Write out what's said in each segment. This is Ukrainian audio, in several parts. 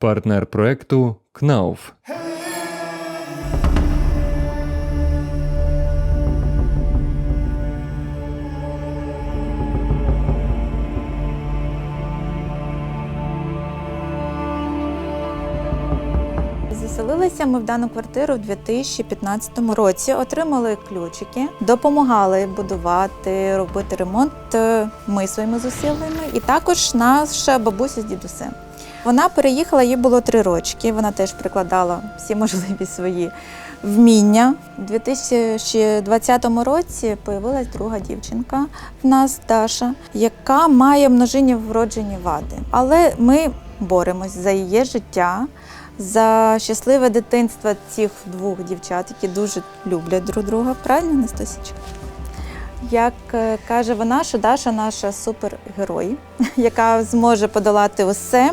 партнер проекту КНАУФ. Заселилися ми в дану квартиру в 2015 році. Отримали ключики, допомагали будувати, робити ремонт е, ми своїми зусиллями, і також наша бабуся з дідусем. Вона переїхала, їй було три рочки. Вона теж прикладала всі можливі свої вміння. У 2020 році появилась друга дівчинка в нас, Даша, яка має множинні вроджені вади. Але ми боремось за її життя, за щасливе дитинство цих двох дівчат, які дуже люблять друг друга. Правильно, Настасічка? Як е, каже вона, що Даша наша супергерой, яка зможе подолати усе.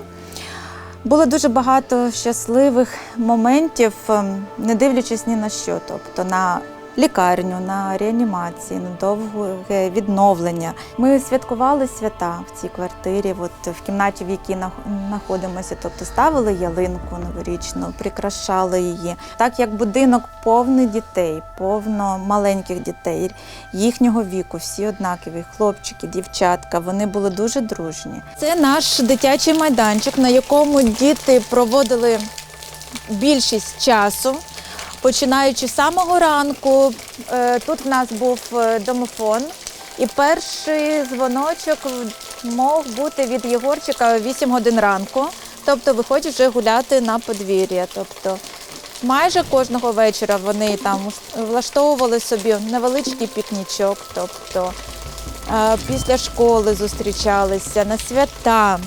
Було дуже багато щасливих моментів, ем, не дивлячись ні на що, тобто на лікарню, на реанімації, на довге відновлення. Ми святкували свята в цій квартирі, от в кімнаті, в якій знаходимося, тобто ставили ялинку новорічну, прикрашали її. Так як будинок повний дітей, повно маленьких дітей їхнього віку, всі однакові, хлопчики, дівчатка, вони були дуже дружні. Це наш дитячий майданчик, на якому діти проводили більшість часу. Починаючи з самого ранку, е, тут в нас був е, домофон, і перший дзвоночок мог бути від Єгорчика о 8 годин ранку. Тобто виходять вже гуляти на подвір'я. Тобто майже кожного вечора вони там влаштовували собі невеличкий пікнічок. Тобто е, після школи зустрічалися на свята.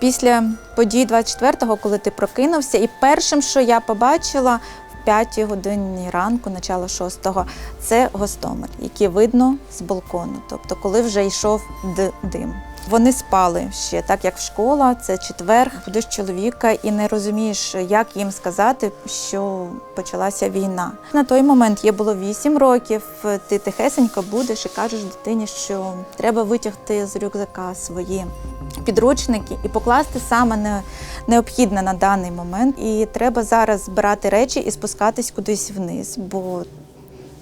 Після подій 24-го, коли ти прокинувся, і першим, що я побачила 5 годині ранку, начало 6-го, це Гостомель, який видно з балкону, тобто коли вже йшов дим. Вони спали ще, так як школа, це четвер, будеш чоловіка і не розумієш, як їм сказати, що почалася війна. На той момент їй було 8 років. Ти тихесенько будеш і кажеш дитині, що треба витягти з рюкзака свої підручники і покласти саме необхідне на даний момент. І треба зараз збирати речі і спускатись кудись вниз, бо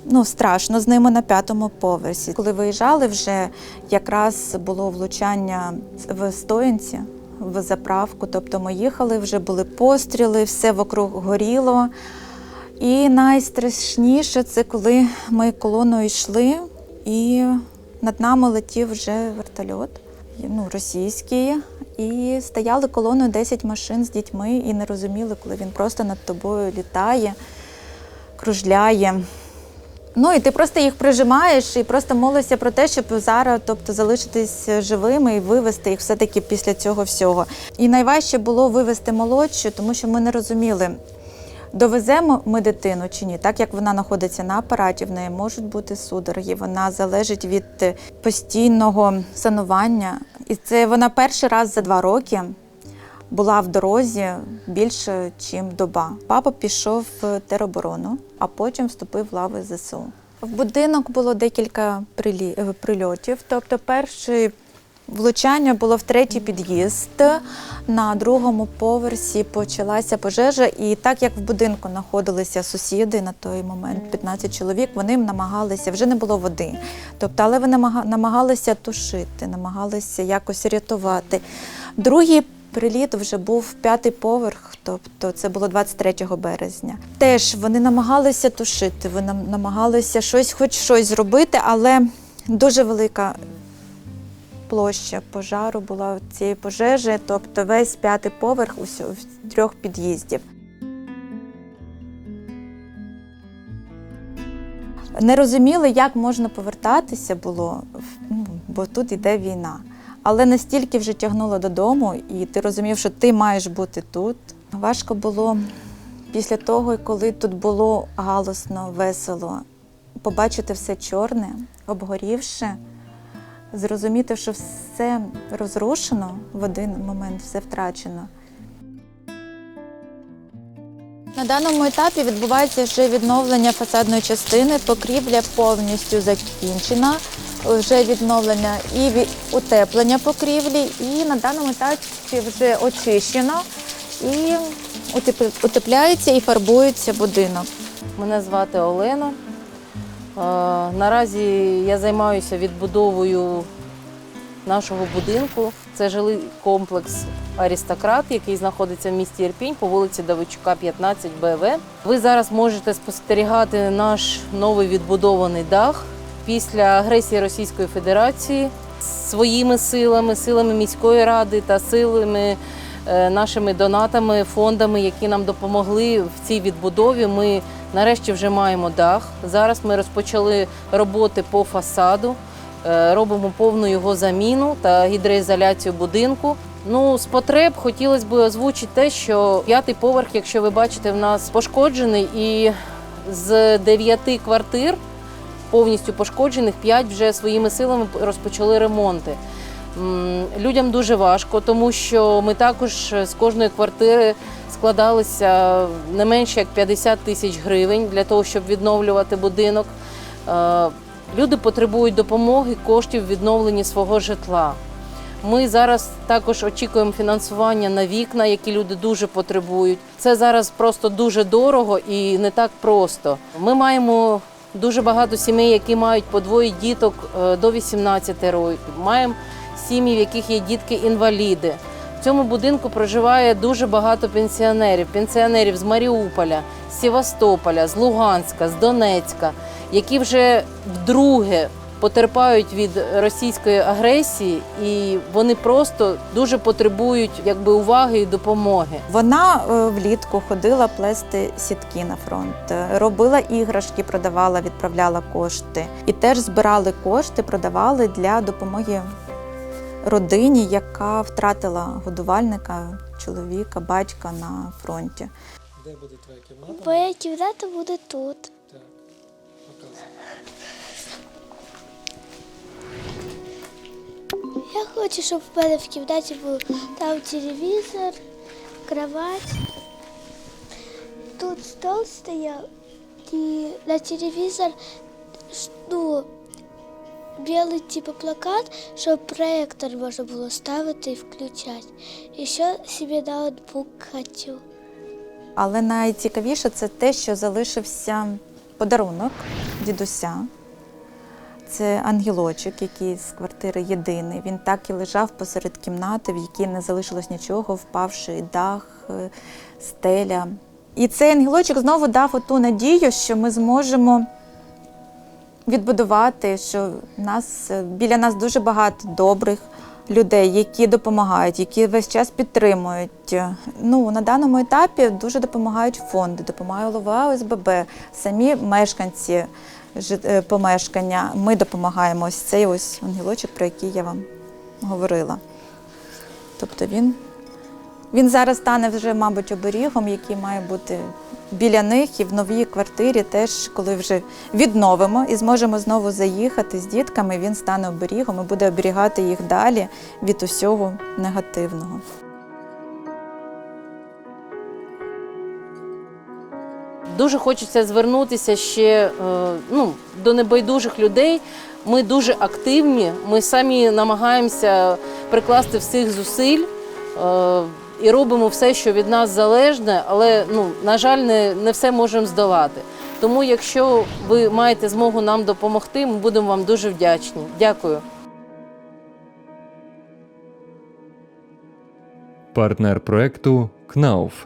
ну, страшно з ними на п'ятому поверсі. Коли виїжджали, вже якраз було влучання в стоянці. В заправку, тобто ми їхали, вже були постріли, все вокруг горіло. І найстрашніше це коли ми колоною йшли, і над нами летів вже вертольот ну, російський, і стояли колоною 10 машин з дітьми і не розуміли, коли він просто над тобою літає, кружляє. Ну і ти просто їх прижимаєш і просто молишся про те, щоб зараз тобто, залишитись живими і вивезти їх все-таки після цього всього. І найважче було вивезти молодшу, тому що ми не розуміли, довеземо ми дитину чи ні. Так як вона знаходиться на апараті, в неї можуть бути судороги, вона залежить від е, постійного санування. І це вона перший раз за два роки була в дорозі більше, ніж доба. Папа пішов в тероборону, а потім вступив в лави ЗСУ. В будинок було декілька е, прильотів. Тобто, перший влучання було в третій під'їзд. На другому поверсі почалася пожежа, і так як в будинку знаходилися сусіди на той момент, 15 чоловік, вони намагалися, вже не було води. Тобто, але вони намагалися тушити, намагалися якось рятувати. Другий Приліт вже був п'ятий поверх, тобто це було 23 березня. Теж вони намагалися тушити, вони намагалися щось, хоч щось зробити, але дуже велика площа пожару була цієї пожежі, тобто весь п'ятий поверх в трьох під'їздів. Не розуміли, як можна повертатися було, ну, бо тут іде війна. Але настільки вже тягнуло додому, і ти розумів, що ти маєш бути тут. Важко було після того, коли тут було галосно, весело, побачити все чорне, обгорівше, зрозуміти, що все розрушено в один момент, все втрачено. На даному етапі відбувається вже відновлення фасадної частини, покрівля повністю закінчена, вже відновлення і утеплення покрівлі, і на даному етапі вже очищено. і утеп- утепляється і фарбується будинок. Мене звати Олена. Наразі я займаюся відбудовою нашого будинку. Це жилий комплекс Арістократ, який знаходиться в місті Ірпінь по вулиці Давичука, 15 БВ. Ви зараз можете спостерігати наш новий відбудований дах після агресії Російської Федерації своїми силами, силами міської ради та силами е, нашими донатами, фондами, які нам допомогли в цій відбудові. Ми нарешті вже маємо дах. Зараз ми розпочали роботи по фасаду, е, робимо повну його заміну та гідроізоляцію будинку. Ну, з потреб хотілося б озвучити те, що п'ятий поверх, якщо ви бачите, в нас пошкоджений, і з дев'яти квартир повністю пошкоджених, п'ять вже своїми силами розпочали ремонти. Людям дуже важко, тому що ми також з кожної квартири складалися не менше як 50 тисяч гривень для того, щоб відновлювати будинок. Е, Люди потребують допомоги, коштів в відновленні свого житла. Ми зараз також очікуємо фінансування на вікна, які люди дуже потребують. Це зараз просто дуже дорого і не так просто. Ми маємо дуже багато сімей, які мають по двоє діток е, до 18 років. Маємо сім'ї, в яких є дітки-інваліди. В цьому будинку проживає дуже багато пенсіонерів, пенсіонерів з Маріуполя, з Севастополя, з Луганська, з Донецька, які вже вдруге потерпають від російської агресії, і вони просто дуже потребують якби уваги і допомоги. Вона е, влітку ходила плести сітки на фронт, е, робила іграшки, продавала, відправляла кошти. І теж збирали кошти, продавали для допомоги родині, яка втратила годувальника, чоловіка, батька на фронті. Де буде твоя кімната? Моя кімната буде тут. Так, показуй. Я хочу, щоб в мене в кімнаті був там телевізор, кровать. Тут стол стояв, і на телевізор ну, білий типу плакат, щоб проєктор можна було ставити і включати. І ще собі ноутбук хочу. Але найцікавіше це те, що залишився подарунок дідуся. Це ангелочок, який з квартири єдиний. Він так і лежав посеред кімнати, в якій не залишилось нічого, впавши дах, е, стеля. І цей ангелочок знову дав оту надію, що ми зможемо відбудувати, що нас, е, біля нас дуже багато добрих людей, які допомагають, які весь час підтримують. Ну, на даному етапі дуже допомагають фонди, допомагає ЛОВА ОСББ, самі мешканці е, помешкання. Ми допомагаємо. Ось цей ось ангелочок, про який я вам говорила. Тобто він, він зараз стане вже, мабуть, оберігом, який має бути біля них і в новій квартирі, теж коли вже відновимо і зможемо знову заїхати з дітками, він стане оберігом і буде оберігати їх далі від усього негативного. Дуже хочеться звернутися ще е, ну, до небайдужих людей. Ми дуже активні. Ми самі намагаємося прикласти всіх зусиль е, і робимо все, що від нас залежне, але ну, на жаль, не, не все можемо здолати. Тому, якщо ви маєте змогу нам допомогти, ми будемо вам дуже вдячні. Дякую. Партнер проекту КНАУФ